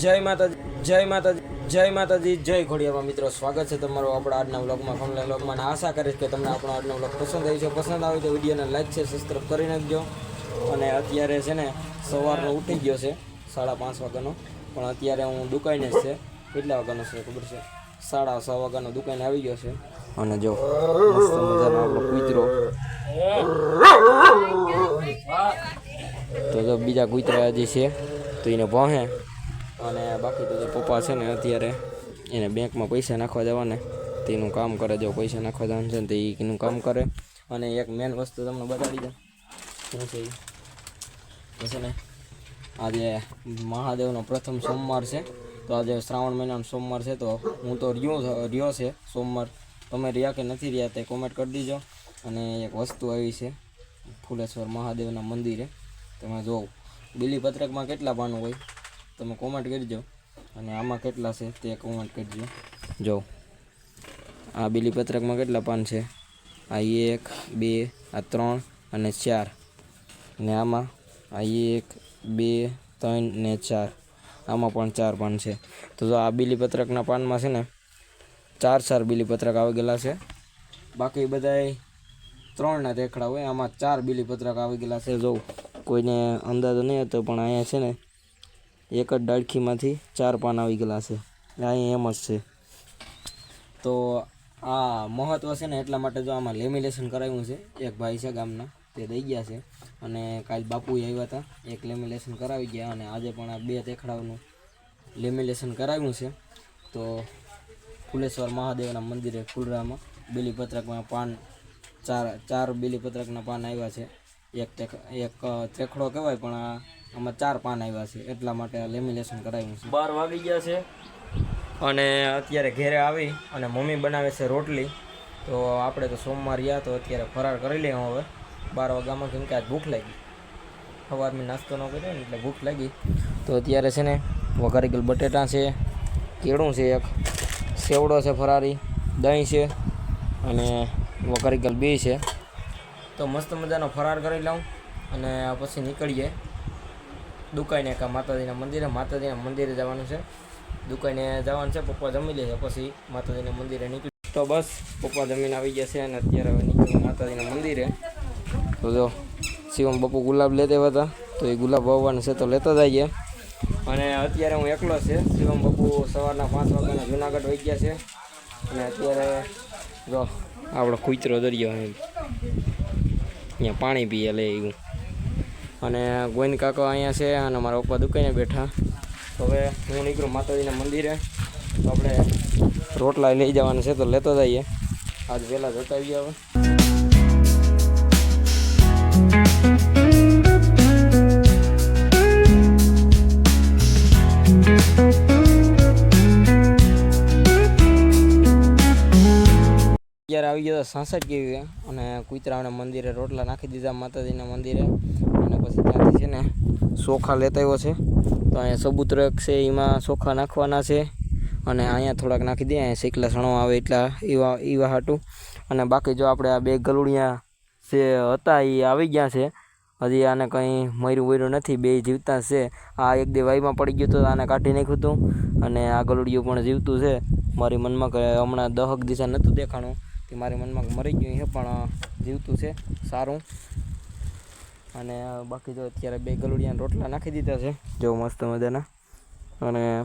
જય માતાજી જય માતાજી જય માતાજી, જય ઘોડિયામાં મિત્રો. સ્વાગત છે તમારું આપણા આજના વ્લોગમાં, ફોનલાઈન વ્લોગમાં. આશા કરીશ કે તમને આપણો આજનો વ્લોગ પસંદ આવી છે. પસંદ આવે તો વિડીયોને લાઈક છે સબસ્ક્રાઈબ કરી નાખજો. અને અત્યારે છે ને, સવારનો ઉઠી ગયો છે, સાડા પાંચ વાગ્યાનો. પણ અત્યારે હું દુકાને જ છે. કેટલા વાગ્યાનો છે ખબર છે? સાડા છ વાગ્યાનો દુકાને આવી ગયો છે. અને જો, મસ્ત મજાનો તો જો બીજા કૂતરા હજી છે, તો એને ભણે અને બાકી તો જે પપ્પા છે ને અત્યારે એને બેંકમાં પૈસા નાખવા જવાને તેનું કામ કરે, જો પૈસા નાખવા જવાનું છે ને તે એનું કામ કરે. અને એક મેન વસ્તુ તમને બતાડી દઉં. શું છે એ છે ને આજે મહાદેવનો પ્રથમ સોમવાર છે. તો આજે શ્રાવણ મહિનાનો સોમવાર છે. તો હું તો રહ્યો રહ્યો છે સોમવાર. તમે રહ્યા કે નથી રહ્યા તે કોમેન્ટ કરી દીજો. અને એક વસ્તુ આવી છે, ફુલેશ્વર મહાદેવના મંદિરે. તમે જોઉં બિલીપત્રકમાં કેટલા પાનું હોય? તમે કોમેન્ટ કરજો. અને આમાં કેટલા છે તે કોમેન્ટ કરજો. જો, આ બિલીપત્રકમાં કેટલા પાન છે? આ એક, બે, આ ત્રણ અને ચાર. ને આમાં, આ એક, બે, ત્રણ ને ચાર. આમાં પણ ચાર પાન છે. તો જો આ બિલીપત્રકના પાનમાં છે ને, ચાર ચાર બિલીપત્રક આવી ગયેલા છે. બાકી બધાય ત્રણના દેખડા હોય, આમાં ચાર બિલીપત્રક આવી ગયેલા છે. જો કોઈને અંદાજો નહીં હતો, પણ અહીંયા છે ને એક જ ડાળખીમાંથી ચાર પાન આવી ગયેલા છે. અહીં એમ જ છે. તો આ મહત્ત્વ છે ને એટલા માટે જો આમાં લેમિનેશન કરાવ્યું છે, એક ભાઈ છે ગામના, તે દઈ ગયા છે. અને કાલ બાપુ આવ્યા હતા, એક લેમિનેશન કરાવી ગયા અને આજે પણ આ બે તેખડાઓનું લેમિનેશન કરાવ્યું છે. તો ફુલેશ્વર મહાદેવના મંદિરે ફૂલરામાં બેલીપત્રકમાં પાન, ચાર ચાર બેલીપત્રકના પાન આવ્યા છે. એક તેખ એક ચેખડો કહેવાય, પણ આમાં ચાર પાન આવ્યા છે, એટલા માટે લેમિનેશન કરાવ્યું છે. બાર વાગી ગયા છે અને અત્યારે ઘેરે આવી અને મમ્મી બનાવે છે રોટલી. તો આપણે તો સોમવાર રહ્યા તો અત્યારે ફરાર કરી લઈએ હવે. બાર વાગ્યામાં કેમ કે આજ ભૂખ લાગી. સવારમાં નાસ્તો ન કર્યો ને એટલે ભૂખ લાગી. તો અત્યારે છે ને વઘારી ગયેલ બટેટા છે, કેળું છે એક, સેવડો છે ફરારી, દહીં છે અને વઘારી ગયેલ બે છે. તો મસ્ત મજાનો ફરાર કરી લઉં અને પછી નીકળીએ. દુકાને કા માતાજીના મંદિરે. માતાજીના મંદિરે જવાનું છે. દુકાને જવાનું છે, પપ્પા જમી લે પછી માતાજીના મંદિરે નીકળી તો બસ, પપ્પા જમીને આવી ગયા છે અને અત્યારે હવે નીકળ્યું માતાજીના મંદિરે. તો જો, શિવમ બપુ ગુલાબ લેતા હતા. તો એ ગુલાબ વાવવાનું છે તો લેતા જઈએ. અને અત્યારે હું એકલો છે. શિવમ બપુ સવારના પાંચ વાગ્યાના જુનાગઢ વહી ગયા છે. અને અત્યારે જો, આપણો કૂતરો દરિયો એમ અહીંયા પાણી પીએ લે એવું અને ગોવિંદ કાકો અહીંયા છે અને મારા પપ્પા દુકાને બેઠા. હવે હું નીકળું માતાજીના મંદિરે. તો આપણે રોટલા લઈ જવાના છે તો લેતો જઈએ. આજ વહેલા જતા આવીએ હવે. અત્યારે આવી ગયો સાંસઠ કેવી અને કુતરાઓના મંદિરે રોટલા નાખી દીધા માતાજીના મંદિરે. અને પછી ત્યાંથી છે ને ચોખા લેતા આવ્યો છે. તો અહીંયા સબૂતરક છે, એમાં ચોખા નાખવાના છે. અને અહીંયા થોડાક નાખી દે, અહીંયા શીખલા સણો આવે એટલા એવા એવા હાટું. અને બાકી જો આપણે આ બે ગલુડિયા જે હતા એ આવી ગયા છે. હજી આને કંઈ મર્યું વર્યું નથી, બે જીવતા છે. આ એક દે વાઈમાં પડી ગયું તો આને કાઢી નાખ્યું હતું. અને આ ગલુડિયું પણ જીવતું છે. મારી મનમાં કે હમણાં દહક દિશા નહોતું દેખાણું. તે મારી મનમાં મરી ગયું છે, પણ જીવતું છે, સારું. અને બાકી જો અત્યારે બે ગલુડિયાના રોટલા નાખી દીધા છે. જો મસ્ત મજાના. અને,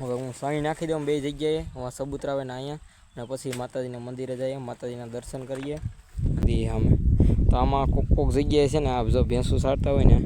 હવે હું સાણી નાખી દઉં બે જગ્યાએ. હું સબૂતરા આવે ને અહીંયા, અને પછી માતાજીના મંદિરે જઈએ, માતાજીના દર્શન કરીએ. દી અમે તો આમાં કોક કોક જગ્યાએ છે ને, આ જો ભેંસું સારતા હોય ને,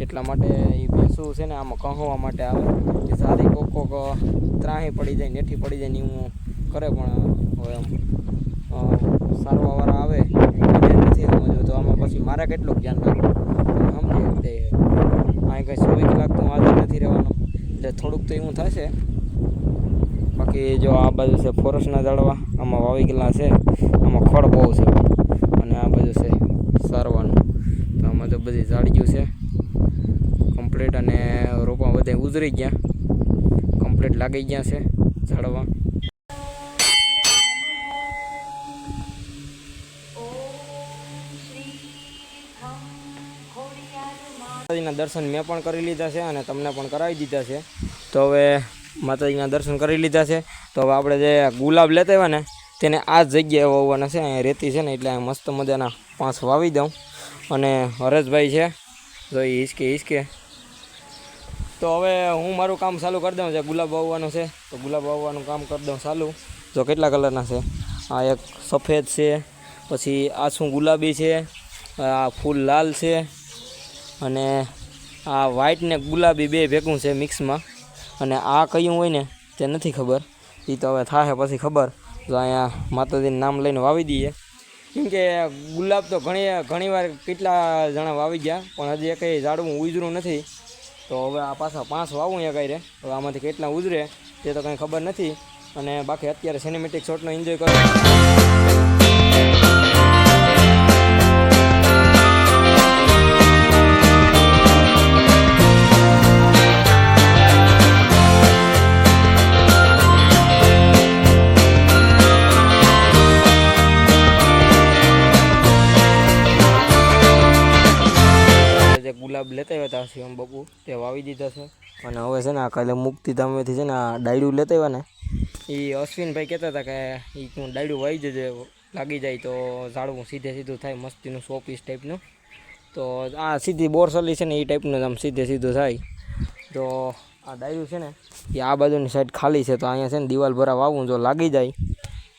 એટલા માટે એ ભેંસું છે ને, આમાં કહવા માટે આવે. કે સારી કોક કોક ત્રાહી પડી જાય, નેઠી પડી જાય ને એવું કરે, પણ હવે સારવાવાળા આવે, એને નથી સમજવું. તો આમાં પછી મારે કેટલું ધ્યાન રાખવું? સમજે તે. અહીં કંઈ ચોવીસ કલાક તો હાજર નથી રહેવાનો. એટલે થોડુંક તો એવું થશે. બાકી જો આ બાજુ છે ફોરેસ્ટના ઝાડવા, આમાં વાવી ગયેલા છે, આમાં ખડ બહુ છે. અને આ બાજુ છે સારવાનું. તો આમાં તો બધી ઝાડીઓ છે. કમ્પ્લીટ અને રોપા બધે ઉતરી ગયા. કમ્પ્લીટ લાગી ગયા છે ઝાડવા. માતાજીના દર્શન મેં પણ કરી લીધા છે અને તમને પણ કરાવી દીધા છે. તો હવે માતાજીના દર્શન કરી લીધા છે. તો હવે આપણે જે ગુલાબ લેતા આવ્યા ને, તેને આ જગ્યાએ વાવવાના છે. અહીંયા રેતી છે ને, એટલે મસ્ત મજાના પાંચ વાવી દઉં. અને હરેશભાઈ છે. જો એ હિસકે હિસકે. તો હવે હું મારું કામ ચાલુ કરી દઉં, જે ગુલાબ વાવવાનું છે. તો ગુલાબ વાવવાનું કામ કરી દઉં ચાલુ. જો કેટલા કલરના છે? આ એક સફેદ છે, પછી આ શું ગુલાબી છે, આ ફૂલ લાલ છે. અને આ વ્હાઈટ ને ગુલાબી બે ભેગું છે મિક્સમાં અને આ કયું હોય ને, તે નથી ખબર. એ તો હવે થાય પછી ખબર. તો અહીંયા માતાજીનું નામ લઈને વાવી દઈએ. કેમ કે ગુલાબ તો ઘણી, ઘણીવાર કેટલા જણા વાવી ગયા, પણ હજી કંઈ ઝાડવું ઉજરું નથી. તો હવે આ પાછા પાંચ વાવું એ કઈ રે. હવે આમાંથી કેટલા ઉજરે, તે તો કંઈ ખબર નથી. અને બાકી અત્યારે સિનેમેટિક શોટનો એન્જોય કરો. લેતા આવ્યા હતા શિવમ બાપુ. તે વાવી દીધા છે. અને હવે છે ને આ કાલે મુક્તિધામેથી છે ને આ ડાયડું લેતા આવ્યા ને એ અશ્વિનભાઈ કહેતા હતા કે એ હું ડાયડું વાવી જજે લાગી જાય તો ઝાડવું સીધે સીધું થાય, મસ્તીનું સો પીસ ટાઈપનું તો આ સીધી બોરસલી છે ને એ ટાઈપનું આમ સીધે સીધું થાય. તો આ ડાયરું છે ને એ આ બાજુની સાઈડ ખાલી છે, તો અહીંયા છે ને દિવાલ ભરા વાવું જો લાગી જાય,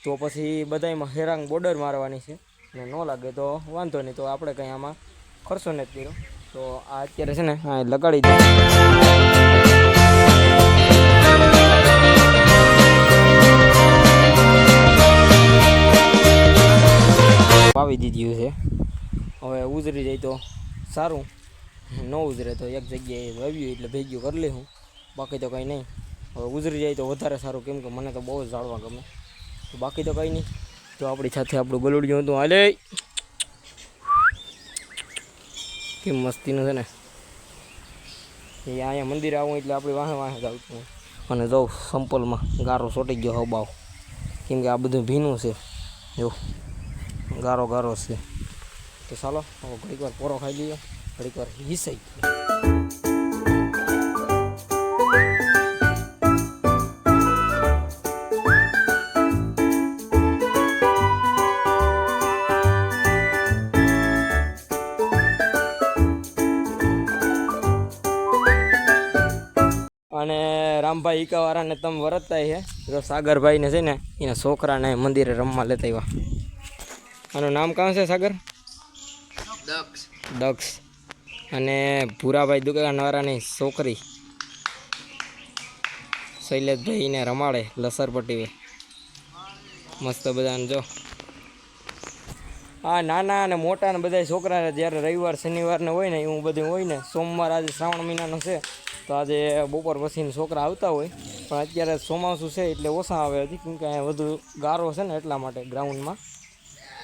તો પછી બધાયમાં હેરાંગ બોર્ડર મારવાની છે. ને ન લાગે તો વાંધો નહીં, તો આપણે કંઈ આમાં ખર્ચો નથી કર્યો. તો આ અત્યારે છે ને, હા લગાડી દે. વાવી દીધું છે. હવે ઉજરી જાય તો સારું. ન ઉજરે તો એક જગ્યાએ વાવ્યું એટલે ભેગ્યું કરી લઈશું બાકી તો કંઈ નહીં. હવે ઉજરી જાય તો વધારે સારું. કેમ કે મને તો બહુ જ જાળવા ગમે. બાકી તો કંઈ નહીં. તો આપણી સાથે આપણું ગલુડિયું હતું, હાલે. કેમ મસ્તીનું છે ને? એ અહીંયા મંદિરે આવું એટલે આપણી વાહે વાહે જ આવતું અને જાઉં સંપલમાં ગારો ચોટી ગયો હબાવ કેમ કે આ બધું ભીનું છે. જો, ગારો ગારો છે. તો ચાલો, હવે ઘડીક વાર પોરો ખાઈ લઈએ ઘડીક વાર હિસાઈ. અને રામભાઈ ઈકાવાળાને તમે વરતતા છે જો સાગરભાઈને છે ને એના છોકરાને મંદિરે રમવા લેતા આવ્યા આનું નામ કાં છે સાગર? દક્ષ. દક્ષ. અને ભૂરાભાઈ દુકાનવાળાની છોકરી. શૈલેષભાઈને રમાડે લસરપટ્ટી મસ્ત બધાને જો. હા નાના અને મોટા ને બધા છોકરા જ્યારે રવિવાર શનિવારને હોય ને, એવું બધું હોય ને, સોમવાર આજે શ્રાવણ મહિનાનો છે, તો આજે બપોર પછીને છોકરા આવતા હોય, પણ અત્યારે ચોમાસું છે એટલે ઓછા આવે હજી, કેમ કે વધુ ગારો છે ને એટલા માટે ગ્રાઉન્ડમાં.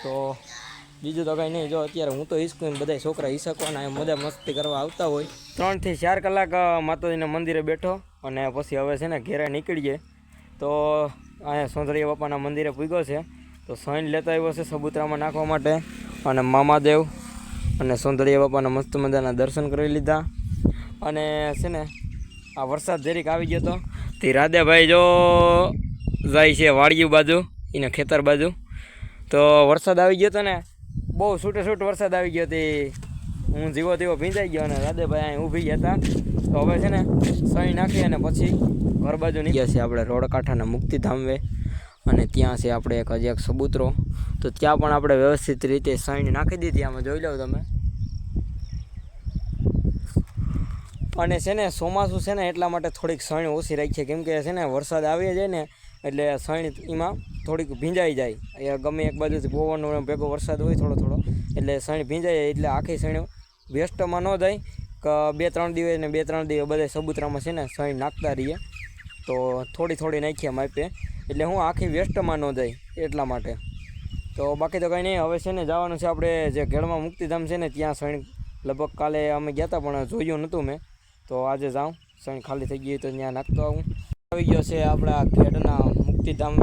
તો બીજું તો કંઈ નહીં, જો અત્યારે હું તો હિસકું બધા છોકરા હિસકવાના મજા મસ્તી કરવા આવતા હોય. ત્રણથી ચાર કલાક માતાજીના મંદિરે બેઠો અને પછી હવે છે ને ઘેરે નીકળીએ. તો અહીંયા સોંદરીય બાપાના મંદિરે પૂગ્યો છે. તો સૈન લેતા આવ્યો છે સબૂતરામાં નાખવા માટે અને મામાદેવ અને સૌંદર્ય બાપાના મસ્ત મજાના દર્શન કરી લીધા. અને છે ને, આ વરસાદ જરીક આવી ગયો તો તે રાધેભાઈ જો જાય છે વાડિયું બાજુ, એને ખેતર બાજુ. તો વરસાદ આવી ગયો તો ને, બહુ છૂટે છૂટ વરસાદ આવી ગયો હતી હું જીવો તેવો ભીંજાઈ ગયો અને રાધેભાઈ અહીં ઊભી ગયા હતા. તો હવે છે ને સહી નાખી અને પછી ઘર બાજુ નીકળ્યા છે આપણે રોડ કાંઠાના મુક્તિધામવે. અને ત્યાં છે આપણે એક હજી એક સબૂતરો. તો ત્યાં પણ આપણે વ્યવસ્થિત રીતે સાઈન નાખી દીધી, આમાં જોઈ લો તમે. અને છે ને ચોમાસું છે ને એટલા માટે થોડીક સણ ઓછી રાખી છે કેમ કે છે ને વરસાદ આવી જાય ને એટલે સણ એમાં થોડીક ભીંજાઈ જાય. એ ગમે એક બાજુથી પવનનો ભેગો વરસાદ હોય થોડો થોડો, એટલે સણ ભીંજાઈ જાય એટલે આખી સણ વેસ્ટમાં ન જાય. કે બે ત્રણ દિવસ ને બે ત્રણ દિવસ બધા સબૂતરામાં છે ને સણ નાખતા રહીએ. તો થોડી થોડી નાખીએ માપે. એટલે હું આખી વેસ્ટમાં ન જાય એટલા માટે. તો બાકી તો કંઈ નહીં, હવે છે ને જવાનું છે આપણે જે ઘેડમાં મુક્તિધામ છે ને, ત્યાં શણ લગભગ કાલે અમે ગયા હતા પણ જોયું નહોતું મેં. તો આજે જાઉં, શણ ખાલી થઈ ગઈ તો ત્યાં નાખતો આવું. આવી ગયો છે આપણા ઘેડના મુક્તિધામ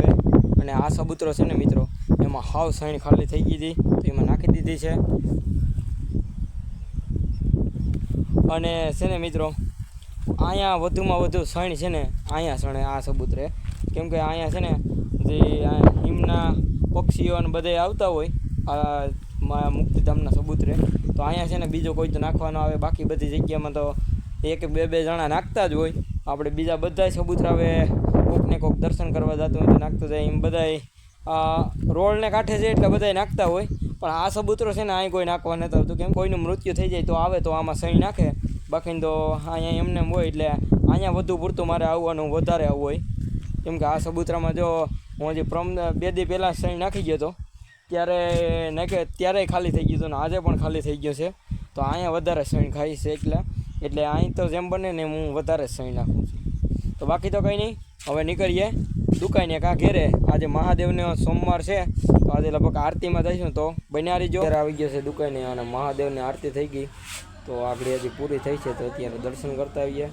અને આ સબૂતરો છે ને મિત્રો, એમાં હાવ શણ ખાલી થઈ ગઈ હતી, તો એમાં નાખી દીધી છે. અને છે ને મિત્રો, અહીંયા વધુમાં વધુ સણ છે ને, અહીંયા સણે આ સબૂતરે. કેમ કે અહીંયા છે ને જે હિમના પક્ષીઓ અને બધે આવતા હોય, આ મુક્તિધામના સબૂતરે, તો અહીંયા છે ને બીજો કોઈ તો નાખવાનો આવે, બાકી બધી જગ્યામાં તો એક બે બે જણા નાખતા જ હોય. આપણે બીજા બધાય સબૂતરા હવે કોકને કોક દર્શન કરવા જતું હોય તો નાખતું જાય, એમ બધાય રોડને કાંઠે છે એટલે બધાય નાખતા હોય. પણ આ સબૂતરો છે ને અહીં કોઈ નાખવા નથી આવતું. કેમ કોઈનું મૃત્યુ થઈ જાય તો આવે તો આમાં સહી નાખે. બાકી તો અહીંયા એમને એમ હોય એટલે અહીંયા વધુ પૂરતું મારે આવવાનું વધારે આવવું હોય. કેમ કે આ સબૂતરામાં જો હું હજી પ્રમ બે દી પહેલાં સહી નાખી ગયો હતો, ત્યારે નાખે ત્યારે ખાલી થઈ ગયું હતું ને આજે પણ ખાલી થઈ ગયો છે. તો અહીંયા વધારે સહી ખાઈ છે એટલે એટલે અહીં તો જેમ બને ને હું વધારે સહી નાખું છું. તો બાકી તો કંઈ નહીં, હવે નીકળીએ દુકાને કાં ઘેરે. આજે મહાદેવનો સોમવાર છે, તો આજે લગભગ આરતીમાં જઈશું. તો બન્યારી જો આવી ગયો છે દુકાને અને મહાદેવની આરતી થઈ ગઈ. તો આગળ હજી પૂરી થઈ છે, તો અત્યારે દર્શન કરતા આવીએ.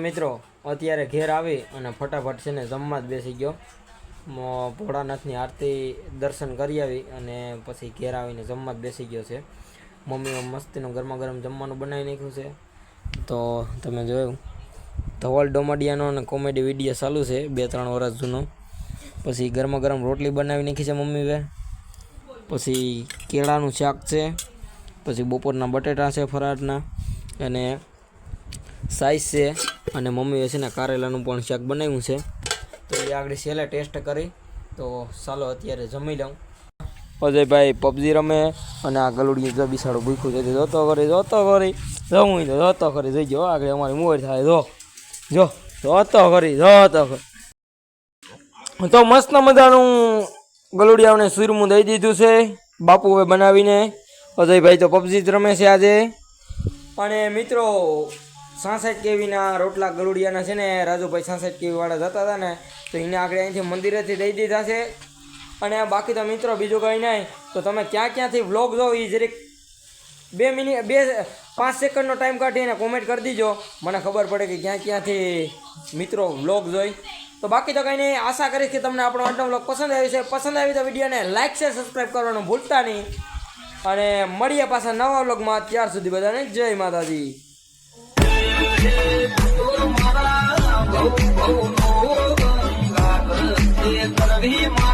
મિત્રો, અત્યારે ઘેર આવી અને ફટાફટ છે ને જમવા જ બેસી ગયો. ભોળાનાથની આરતી દર્શન કરી આવી અને પછી ઘેર આવીને જમવા જ બેસી ગયો છે. મમ્મીએ મસ્તીનું ગરમા ગરમ જમવાનું બનાવી નાખ્યું છે. તો તમે જોયું, ધવલ ડોમડિયાનો અને કોમેડી વીડિયો ચાલુ છે, બે ત્રણ વર્ષ જૂનો. પછી ગરમા ગરમ રોટલી બનાવી નાખી છે મમ્મીએ પછી કેળાનું શાક છે, પછી બપોરના બટેટા છે ફરાળના અને સાઈઝ છે અને મમ્મીએ છે ને કારેલાનું પણ શાક બનાવ્યું છે. તો એ આગળ છેલ્લે ટેસ્ટ કરી. તો ચાલો અત્યારે જમી લઉં. અજયભાઈ પબજી રમે અને આ ગલુડિયું જો બિસાડો ભૂખ્યું છે. જોતો કરી જોતો કરી જમું તો જોતો કરી જઈ જો આગળ અમારી મોર થાય. જો જો જોતો કરી જોતો કરી તો મસ્ત મજાનું ગલુડિયાઓને સુરમું દઈ દીધું છે બાપુ હવે બનાવીને. અજયભાઈ તો પબજી જ રમે છે આજે. અને મિત્રો સાસઠ કેવીના રોટલા ગલુડિયાના છે ને, રાજુભાઈ સાસઠ કેવીવાળા જતા હતા ને, તો એને આગળ અહીંથી મંદિરેથી દઈ દીધા છે. અને બાકી તો મિત્રો બીજું કંઈ નહીં, તો તમે ક્યાં ક્યાંથી વ્લોગ જો એ જરીક બે મિનિટ બે પાંચ સેકન્ડનો ટાઈમ કાઢીને કોમેન્ટ કરી દીજો. મને ખબર પડે કે ક્યાં ક્યાંથી મિત્રો વ્લોગ જોઈ. તો બાકી તો કંઈ નહીં, આશા કરીશ કે તમને આપણો આજનો વ્લોગ પસંદ આવ્યો છે. પસંદ આવી તો વિડીયોને લાઇક શેર સબસ્ક્રાઈબ કરવાનું ભૂલતા નહીં. અને મળીએ પાછા નવા વ્લોગમાં ત્યાર સુધી બધાને જય માતાજી. કરવી